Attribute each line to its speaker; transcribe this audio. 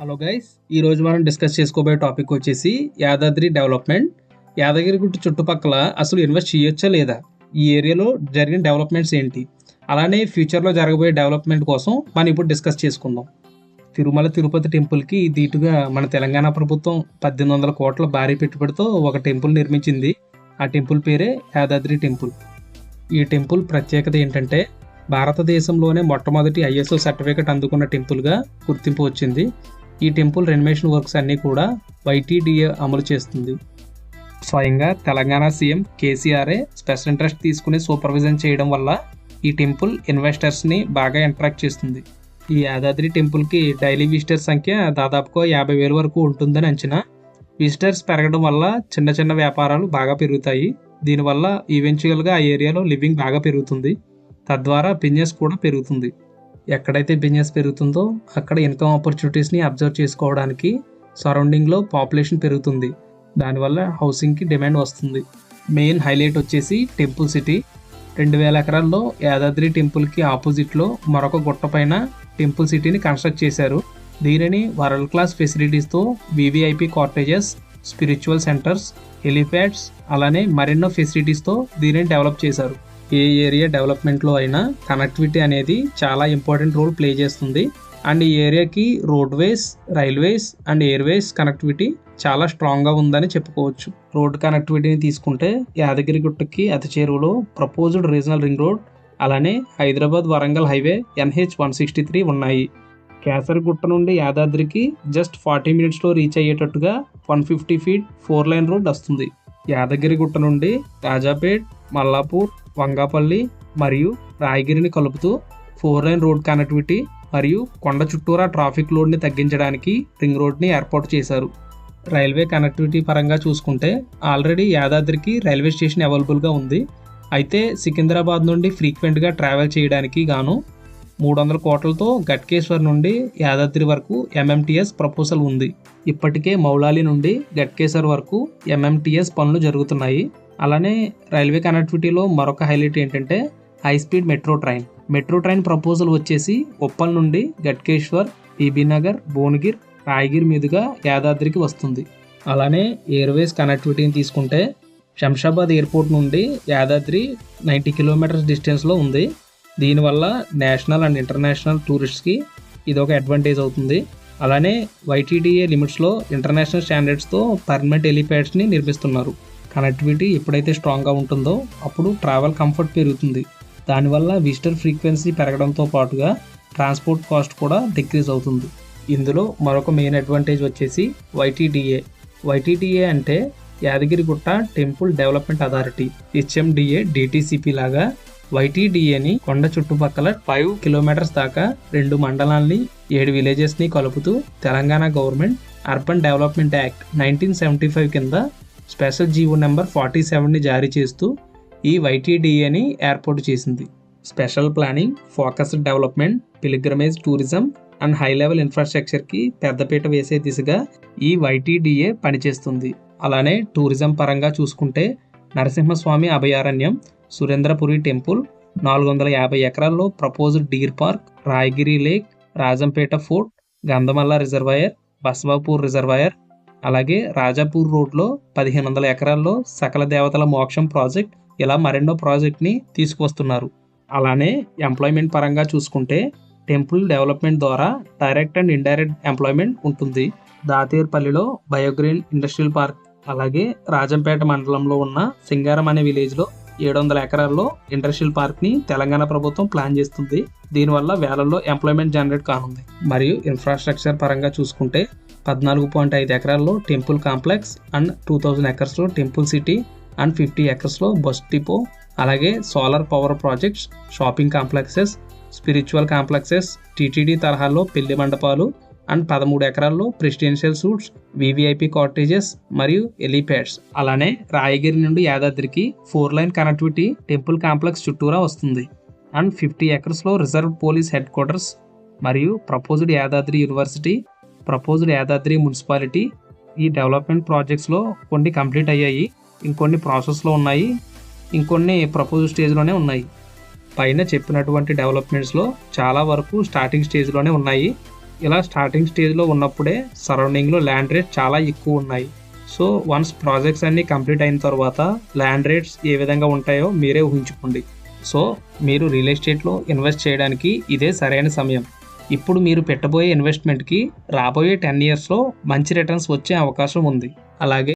Speaker 1: Hello guys ఈ రోజు మనం డిస్కస్ చేసుకోబోయే టాపిక్ వచ్చేసి యాదాద్రి డెవలప్మెంట్ యాదగిరిగుట్ట చుట్టుపక్కల అసలు ఇన్వెస్ట్ చేయొచ్చా లేదా? ఈ ఏరియాలో జరిగిన డెవలప్మెంట్స్ ఏంటి? అలానే ఫ్యూచర్లో జరగబోయే డెవలప్మెంట్ కోసం మనం ఇప్పుడు డిస్కస్ చేసుకుందాం. తిరుమల తిరుపతి టెంపుల్కి దీటుగా మన తెలంగాణ ప్రభుత్వం పద్దెనిమిది వందల కోట్ల భారీ పెట్టుబడితో ఒక టెంపుల్ నిర్మించింది. ఆ టెంపుల్ పేరే యాదాద్రి టెంపుల్ ఈ టెంపుల్ ప్రత్యేకత ఏంటంటే భారతదేశంలోనే మొట్టమొదటి ఐఎస్ఓ సర్టిఫికేట్ అందుకున్న టెంపుల్గా గుర్తింపు వచ్చింది. ఈ టెంపుల్ రెనోవేషన్ వర్క్స్ అన్నీ కూడా వైటీడీఏ అమలు చేస్తుంది. స్వయంగా తెలంగాణ సీఎం కేసీఆర్ఏ స్పెషల్ ఇంట్రెస్ట్ తీసుకుని సూపర్విజన్ చేయడం వల్ల ఈ టెంపుల్ ఇన్వెస్టర్స్ని బాగా అట్రాక్ట్ చేస్తుంది. ఈ యాదాద్రి టెంపుల్కి డైలీ విజిటర్స్ సంఖ్య దాదాపుగా యాభై వేల వరకు ఉంటుందని అంచనా. విజిటర్స్ పెరగడం వల్ల చిన్న చిన్న వ్యాపారాలు బాగా పెరుగుతాయి. దీనివల్ల ఈవెన్చువల్గా ఆ ఏరియాలో లివింగ్ బాగా పెరుగుతుంది. తద్వారా బిజినెస్ కూడా పెరుగుతుంది. ఎక్కడైతే బిజినెస్ పెరుగుతుందో అక్కడ ఇన్కమ్ ఆపర్చునిటీస్ని అబ్జర్వ్ చేసుకోవడానికి సరౌండింగ్లో పాపులేషన్ పెరుగుతుంది. దానివల్ల హౌసింగ్కి డిమాండ్ వస్తుంది. మెయిన్ హైలైట్ వచ్చేసి టెంపుల్ సిటీ. రెండు వేల ఎకరాల్లో యాదాద్రి టెంపుల్కి ఆపోజిట్లో మరొక గుట్టపైన టెంపుల్ సిటీని కన్స్ట్రక్ట్ చేశారు. దీనిని world class ఫెసిలిటీస్తో VVIP cottages spiritual centres helipads అలానే మరెన్నో ఫెసిలిటీస్తో దీనిని డెవలప్ చేశారు. ఏ ఏరియా డెవలప్మెంట్లో అయినా కనెక్టివిటీ అనేది చాలా ఇంపార్టెంట్ రోల్ ప్లే చేస్తుంది. అండ్ ఈ ఏరియాకి roadways railways and airways connectivity చాలా స్ట్రాంగ్గా ఉందని చెప్పుకోవచ్చు. రోడ్ కనెక్టివిటీని తీసుకుంటే యాదగిరిగుట్టకి అతిచేరువులో ప్రపోజ్డ్ రీజనల్ రింగ్ రోడ్ అలానే Hyderabad Warangal highway NH one sixty three ఉన్నాయి. కేసరిగుట్ట నుండి యాదాద్రికి జస్ట్ ఫార్టీ మినిట్స్లో రీచ్ అయ్యేటట్టుగా one fifty feet four lane road వస్తుంది. యాదగిరిగుట్ట నుండి రాజాపేట్ మల్లాపూర్ వంగాపల్లి మరియు రాయగిరిని కలుపుతూ ఫోర్ లైన్ రోడ్ కనెక్టివిటీ మరియు కొండ చుట్టూరా ట్రాఫిక్ లోడ్ని తగ్గించడానికి రింగ్ రోడ్ని ఏర్పాటు చేశారు. రైల్వే కనెక్టివిటీ పరంగా చూసుకుంటే ఆల్రెడీ యాదాద్రికి రైల్వే స్టేషన్ అవైలబుల్గా ఉంది. అయితే సికింద్రాబాద్ నుండి ఫ్రీక్వెంట్గా ట్రావెల్ చేయడానికి గాను మూడు వందల కోట్లతో గట్కేశ్వర్ నుండి యాదాద్రి వరకు ఎంఎంటీఎస్ ప్రపోజల్ ఉంది. ఇప్పటికే మౌలాలి నుండి గట్కేశ్వర్ వరకు ఎంఎంటీఎస్ పనులు జరుగుతున్నాయి. అలానే రైల్వే కనెక్టివిటీలో మరొక హైలైట్ ఏంటంటే high speed metro train metro train proposal వచ్చేసి ఉప్పల్ నుండి గట్కేశ్వర్ బీబీనగర్ భువనగిర్ రాయగిరి మీదుగా యాదాద్రికి వస్తుంది. అలానే ఎయిర్వేస్ కనెక్టివిటీని తీసుకుంటే శంషాబాద్ ఎయిర్పోర్ట్ నుండి యాదాద్రి నైంటీ కిలోమీటర్స్ డిస్టెన్స్లో ఉంది. దీనివల్ల నేషనల్ అండ్ ఇంటర్నేషనల్ టూరిస్ట్స్కి ఇది ఒక అడ్వాంటేజ్ అవుతుంది. అలానే వైటీడీఏ లిమిట్స్లో ఇంటర్నేషనల్ స్టాండర్డ్స్తో పర్మనెంట్ ఎలిప్యాడ్స్ని నిర్మిస్తున్నారు. కనెక్టివిటీ ఎప్పుడైతే స్ట్రాంగ్గా ఉంటుందో అప్పుడు ట్రావెల్ కంఫర్ట్ పెరుగుతుంది. దానివల్ల విజిటర్ ఫ్రీక్వెన్సీ పెరగడంతో పాటుగా ట్రాన్స్పోర్ట్ కాస్ట్ కూడా డిక్రీజ్ అవుతుంది. ఇందులో మరొక మెయిన్ అడ్వాంటేజ్ వచ్చేసి వైటీడీఏ. వైటీడీఏ అంటే Yadagirigutta temple development authority HMDA DTCP లాగా వైటీడీఏని కొండ చుట్టుపక్కల ఫైవ్ కిలోమీటర్స్ దాకా రెండు మండలాల్ని ఏడు విలేజెస్ని కలుపుతూ Telangana government urban development act nineteen seventy five కింద స్పెషల్ జీవో నెంబర్ ఫార్టీ సెవెన్ని జారీ చేస్తూ ఈ వైటీడీఏని ఏర్పాటు చేసింది. Special planning focused development pilgrimage tourism and high level ఇన్ఫ్రాస్ట్రక్చర్కి పెద్దపీట వేసే దిశగా ఈ వైటీడీఏ పనిచేస్తుంది. అలానే టూరిజం పరంగా చూసుకుంటే నరసింహస్వామి అభయారణ్యం సురేంద్రపురి టెంపుల్ నాలుగు వందల యాభై ఎకరాల్లో proposed deer park Rayagiri lake Rajampet fort Gandhamalla reservoir Basavapur reservoir అలాగే రాజాపూర్ రోడ్లో పదిహేను వందల ఎకరాల్లో సకల దేవతల మోక్షం ప్రాజెక్ట్ ఇలా మరెన్నో ప్రాజెక్ట్ని తీసుకువస్తున్నారు. అలానే ఎంప్లాయ్మెంట్ పరంగా చూసుకుంటే టెంపుల్ డెవలప్మెంట్ ద్వారా డైరెక్ట్ అండ్ ఇండైరెక్ట్ ఎంప్లాయ్మెంట్ ఉంటుంది. దాతేర్పల్లిలో బయోగ్రీన్ ఇండస్ట్రియల్ పార్క్ అలాగే రాజంపేట మండలంలో ఉన్న సింగారం అనే విలేజ్లో ఏడు వందల ఎకరాల్లో ఇండస్ట్రియల్ పార్క్ని తెలంగాణ ప్రభుత్వం ప్లాన్ చేస్తుంది. దీనివల్ల వేలల్లో ఎంప్లాయ్మెంట్ జనరేట్ కానుంది. మరియు ఇన్ఫ్రాస్ట్రక్చర్ పరంగా చూసుకుంటే పద్నాలుగు పాయింట్ ఐదు ఎకరాల్లో temple complex and two thousand ఎకర్స్లో temple city and fifty ఎకర్స్లో బస్ డిపో. అలాగే solar power projects shopping complexes spiritual complexes TTD తరహాలో పెళ్ళి మండపాలు అండ్ పదమూడు ఎకరాల్లో ప్రెసిడెన్షియల్ సూట్స్ వివిఐపి కాటేజెస్ మరియు ఎలిప్యాడ్స్ అలానే రాయగిరి నుండి యాదాద్రికి four lane connectivity temple complex చుట్టూరా వస్తుంది. అండ్ ఫిఫ్టీ ఎకర్స్లో రిజర్వ్ పోలీస్ హెడ్ క్వార్టర్స్ మరియు proposed Yadadri university proposed Yadadri municipality ఈ డెవలప్మెంట్ ప్రాజెక్ట్స్లో కొన్ని కంప్లీట్ అయ్యాయి. ఇంకొన్ని ప్రాసెస్లో ఉన్నాయి. ఇంకొన్ని ప్రపోజ్ స్టేజ్లోనే ఉన్నాయి. పైన చెప్పినటువంటి డెవలప్మెంట్స్లో చాలా వరకు స్టార్టింగ్ స్టేజ్లోనే ఉన్నాయి. ఇలా స్టార్టింగ్ స్టేజ్లో ఉన్నప్పుడే సరౌండింగ్లో ల్యాండ్ రేట్ చాలా ఎక్కువ ఉన్నాయి. సో వన్స్ ప్రాజెక్ట్స్ అన్నీ కంప్లీట్ అయిన తర్వాత ల్యాండ్ రేట్స్ ఏ విధంగా ఉంటాయో మీరే ఊహించుకోండి. సో మీరు రియల్ ఎస్టేట్లో ఇన్వెస్ట్ చేయడానికి ఇదే సరైన సమయం. ఇప్పుడు మీరు పెట్టబోయే ఇన్వెస్ట్మెంట్కి రాబోయే టెన్ ఇయర్స్లో మంచి రిటర్న్స్ వచ్చే అవకాశం ఉంది. అలాగే